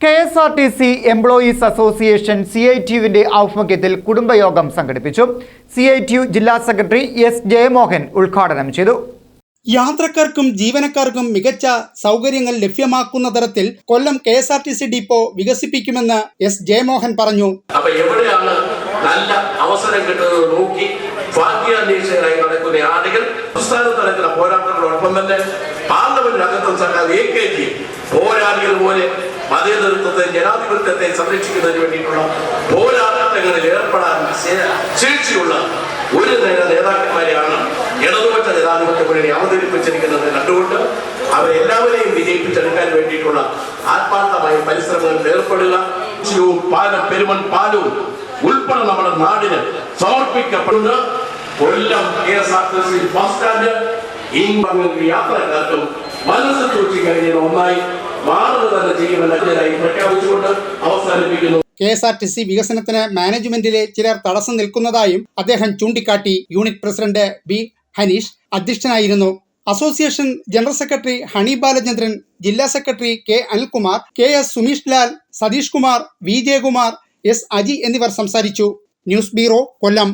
K S R T C employees association C I ടിയുവിന്റെ ആഭിമുഖ്യത്തിൽ കുടുംബയോഗം സംഘടിപ്പിച്ചു. സി ഐ ടി യു ജില്ലാ secretary S Jayamohan ഉദ്ഘാടനം ചെയ്തു. യാത്രക്കാർക്കും ജീവനക്കാർക്കും മികച്ച സൗകര്യങ്ങൾ ലഭ്യമാക്കുന്ന തരത്തിൽ Kollam K S R T C depot വികസിപ്പിക്കുമെന്ന് S Jayamohan പറഞ്ഞു. അപ്പൊ എവിടെയാണ് നല്ല അവസരം കിട്ടുന്നത് നോക്കി ഭാഗ്യാന്വേഷകരായി നടക്കുന്ന ആളുകൾ സംസ്ഥാന തലത്തിലെ പോരാട്ടങ്ങളോടൊപ്പം തന്നെ പാർലമെന്റിനകത്തും സർക്കാർ എ കെ ജി പോരാളികൾ പോലെ മതേതൃത്വത്തെ ജനാധിപത്യത്തെ സംരക്ഷിക്കുന്നതിന് വേണ്ടിയിട്ടുള്ള പോരാട്ടങ്ങളിൽ ഏർപ്പെടാൻ ശേഷിയുള്ള ഒരു നേര നേതാക്കന്മാരെയാണ് ഇടതുപക്ഷ ജനാധിപത്യ മുന്നണി അവതരിപ്പിച്ചിരിക്കുന്നത് കണ്ടുകൊണ്ട് അവരെല്ലാവരെയും വിജയിപ്പിച്ചെടുക്കാൻ വേണ്ടിയിട്ടുള്ള ആത്മാർത്ഥമായ പരിശ്രമങ്ങളിൽ ഏർപ്പെടുക. പാലം പെരുമൺ പാലവും ഉൾപ്പെടെ നമ്മുടെ നാടിന് സമർപ്പിക്കപ്പെടുന്ന Kollam K S R T C bus stand. ഈ യാത്രക്കാർക്കും മനസ്സ് സൂക്ഷിക്കുന്ന ഒന്നായി പ്രഖ്യാപിച്ചുകൊണ്ട് അവസാനിപ്പിക്കുന്നു. K S R T C വികസനത്തിന് മാനേജ്മെന്റിലെ ചിലർ തടസ്സം നിൽക്കുന്നതായും അദ്ദേഹം ചൂണ്ടിക്കാട്ടി. യൂണിറ്റ് പ്രസിഡന്റ് ബി ഹനീഷ് അധ്യക്ഷനായിരുന്നു. Association general secretary Honey Balachandran ജില്ലാ secretary K Anilkumar K S Sumeesh Lal Satheesh Kumar V Jayakumar S Aji എന്നിവർ സംസാരിച്ചു. News bureau Kollam.